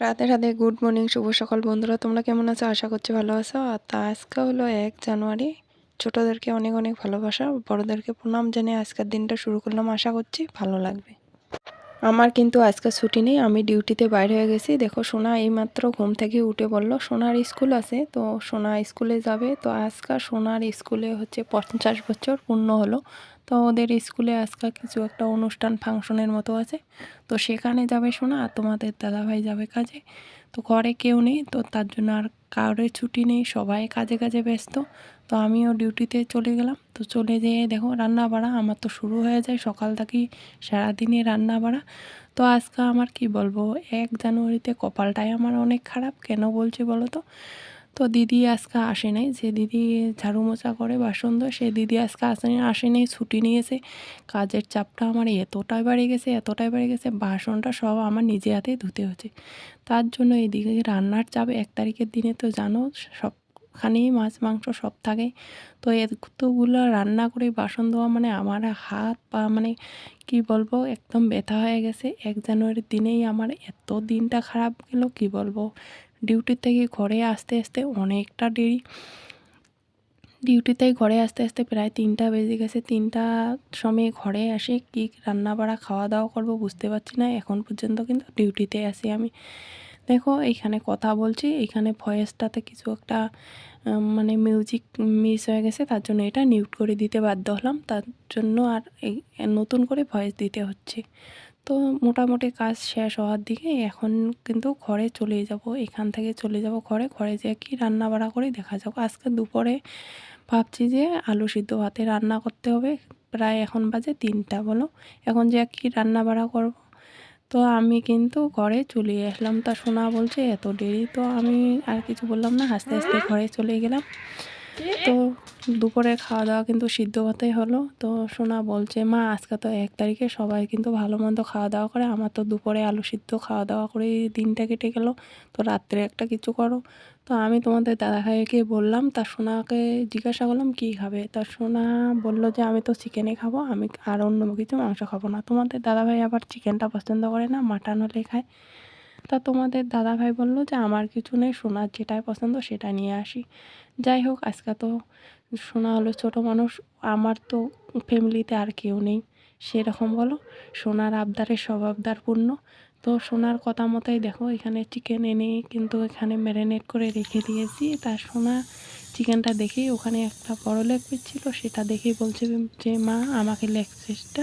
রাতে রাতে good morning, শুভ সকাল বন্ধুরা। তোমরা কেমন আছো? আশা করছি ভালো আছো। আর তা আজকে হলো এক জানুয়ারি। ছোটোদেরকে অনেক অনেক ভালোবাসা, বড়দেরকে প্রণাম জানিয়ে আজকের দিনটা শুরু করলাম। আশা করছি ভালো লাগবে। আমার কিন্তু আজকে ছুটি নেই, আমি ডিউটিতে বাইরে হয়ে গেছি। দেখো, সোনা এইমাত্র ঘুম থেকে উঠে বলল, সোনার স্কুল আছে, তো সোনা স্কুলে যাবে। তো আজকে সোনার স্কুলে হচ্ছে পঞ্চাশ বছর পূর্ণ হলো। তো ওদের স্কুলে আজকে কিছু একটা অনুষ্ঠান, ফাংশনের মতো আছে। তো সেখানে যাবে সোনা আর তোমাদের দাদাভাই যাবে কাজে। তো ঘরে কেউ নেই, তো তার জন্য আর কারোর ছুটি নেই, সবাই কাজে কাজে ব্যস্ত। তো আমিও ডিউটিতে চলে গেলাম, তো চলে যেয়ে দেখো রান্না বাড়া আমার তো শুরু হয়ে যায়, সকাল থেকেই সারাদিনে রান্না বাড়া তো আজকে আমার কি বলব, এক জানুয়ারিতে কপালটাই আমার অনেক খারাপ, কেন বলছি বলো তো? তো দিদি আজকে আসে নাই। যে দিদি ঝাড়ু মোছা করে বাসন ধোয়, সে দিদি আজকে আসে আসে নেই, ছুটি নিয়েছে। কাজের চাপটা আমার এতটাই বাড়ে গেছে, এতটাই বাড়ে গেছে, বাসনটা সব আমার নিজে হাতেই ধুতে হচ্ছে। তার জন্য এইদিকে রান্নার চাপ এক তারিখের দিনে তো জানো, সবখানেই মাছ, মাংস সব থাকে। তো এতগুলো রান্না করে বাসন ধোয়া মানে আমার হাত পা মানে কি বলব, একদম ব্যথা হয়ে গেছে। এক জানুয়ারির দিনেই আমার এত দিনটা খারাপ গেল, কি বলব? ডিউটি থেকে ঘরে আসতে আসতে অনেকটা দেরি। ডিউটিতে ঘরে আসতে আসতে প্রায় তিনটা বেজে গেছে। তিনটা সময় ঘরে আসে কি রান্না বাড়া খাওয়া দাওয়া করব বুঝতে পারছি না। এখন পর্যন্ত কিন্তু ডিউটিতে আসি আমি। দেখো, এইখানে কথা বলছি, এইখানে ভয়েসটাতে কিছু একটা মানে মিউজিক মিস হয়ে গেছে, তার জন্য এটা নিউট করে দিতে বাধ্য হলাম। তার জন্য আর নতুন করে ভয়েস দিতে হচ্ছে। তো মোটামুটি কাজ শেষ হওয়ার দিকে এখন কিন্তু ঘরে চলে যাব। এখান থেকে চলে যাব ঘরে। ঘরে যেয়ে কি রান্না বাড়া করে দেখা যাক। আজকে দুপুরে ভাবছি যে আলু সিদ্ধ ভাতে রান্না করতে হবে। প্রায় এখন বাজে তিনটা বলো। এখন যে কি রান্না বাড়া করব? তো আমি কিন্তু ঘরে চলে আসলাম। তা শোনা বলছে এত দেরি। তো আমি আর কিছু বললাম না। হাসতে হাসতে ঘরে চলে গেলাম। তো দুপুরে খাওয়া দাওয়া কিন্তু সিদ্ধ ভাতে হলো। তো সোনা বলছে, মা, আজকে তো এক তারিখে সবাই কিন্তু ভালো মন্দ খাওয়া দাওয়া করে। আমার তো দুপুরে আলু সিদ্ধ খাওয়া দাওয়া করে দিনটা কেটে গেল। তো রাত্রে একটা কিছু করো। তো আমি তোমাদের দাদা দাদাভাইকে বললাম তার সোনাকে জিজ্ঞাসা করলাম, কী খাবে? তার সোনা বলল যে, আমি তো চিকেনে খাব, আমি আর অন্য কিছু মাংস খাব না। তোমাদের দাদাভাই আবার চিকেনটা পছন্দ করে না মাটন হলে খায়। তা তোমাদের দাদাভাই বলল যে, আমার কিছু নেই, সোনার যেটাই পছন্দ সেটা নিয়ে আসি। যাই হোক, আজকে তো সোনা হলো ছোটো মানুষ, আমার তো ফ্যামিলিতে আর কেউ নেই। সেরকম বলো, সোনার আবদারের সব আবদারপূর্ণ তো সোনার কথা মতোই দেখো, এখানে চিকেন এনে কিন্তু এখানে ম্যারিনেট করে রেখে দিয়েছি। তার সোনা চিকেনটা দেখেই ওখানে একটা বড় লেগ পিস ছিল, সেটা দেখেই বলছে যে, মা, আমাকে লেগ পিসটা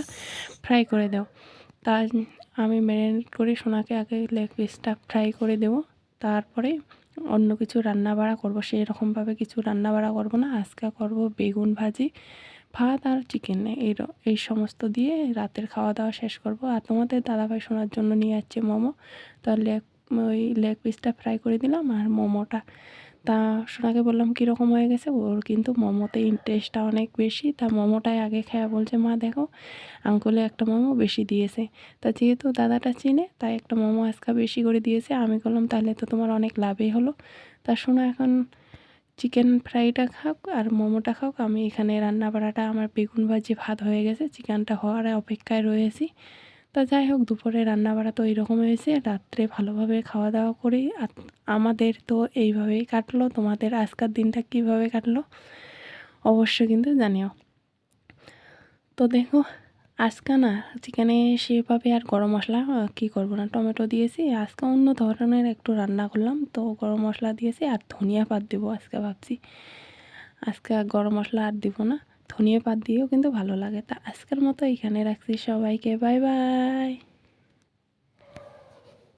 ফ্রাই করে দাও। তা আমি ম্যারিনেট করে সোনাকে আগে লেগ পিসটা ফ্রাই করে দেব। তারপরে অন্য কিছু রান্না বাড়া করব। সেই রকমভাবে কিছু রান্না বাড়া করব না। আজকে করব বেগুন ভাজি, ভাত আর চিকেন এই এই সমস্ত দিয়ে রাতের খাওয়া দাওয়া শেষ করব। আর তোমাদের দাদাভাই শোনার জন্য নিয়ে যাচ্ছে মোমো। তো লেগ ওই লেগ পিসটা ফ্রাই করে দিলাম আর মোমোটা তা সোনাকে বললাম, কীরকম হয়ে গেছে? ওর কিন্তু মোমোতে ইন্টারেস্টটা অনেক বেশি। তা মোমোটাই আগে খেয়া বলছে, মা, দেখো আঙ্কুলে একটা মোমো বেশি দিয়েছে। তা যেহেতু দাদাটা চিনে, তাই একটা মোমো আজকা বেশি করে দিয়েছে। আমি বললাম, তাহলে তো তোমার অনেক লাভই হলো। তা শোনো এখন চিকেন ফ্রাইটা খাও আর মোমোটা খাও আমি এখানে রান্না বাড়াটা আমার বেগুন ভাজি ভাত হয়ে গেছে, চিকেনটা হওয়ার অপেক্ষায় রয়েছি। তা যাই হোক, দুপুরে রান্নাবাড়া তো এইরকম হয়েছে। রাত্রে ভালোভাবে খাওয়া দাওয়া করি আমাদের তো এইভাবেই কাটলো। তোমাদের আজকের দিনটা কীভাবে কাটলো? অবশ্যই কিন্তু জানিও। তো দেখো, আজকে না চিকেনে সেভাবে আর গরম মশলা কি করব না, টমেটো দিয়েছি। আজকে অন্য ধরনের একটু রান্না করলাম। তো গরম মশলা দিয়েছি আর ধনিয়া পাত দেবো আজকে ভাবছি। আজকে গরম মশলা আর দিব না। ধনিয়া পাত দিয়েও কিন্তু ভালো লাগে। তা আজকের মতো এখানে রাখছি। সবাইকে বাই বাই।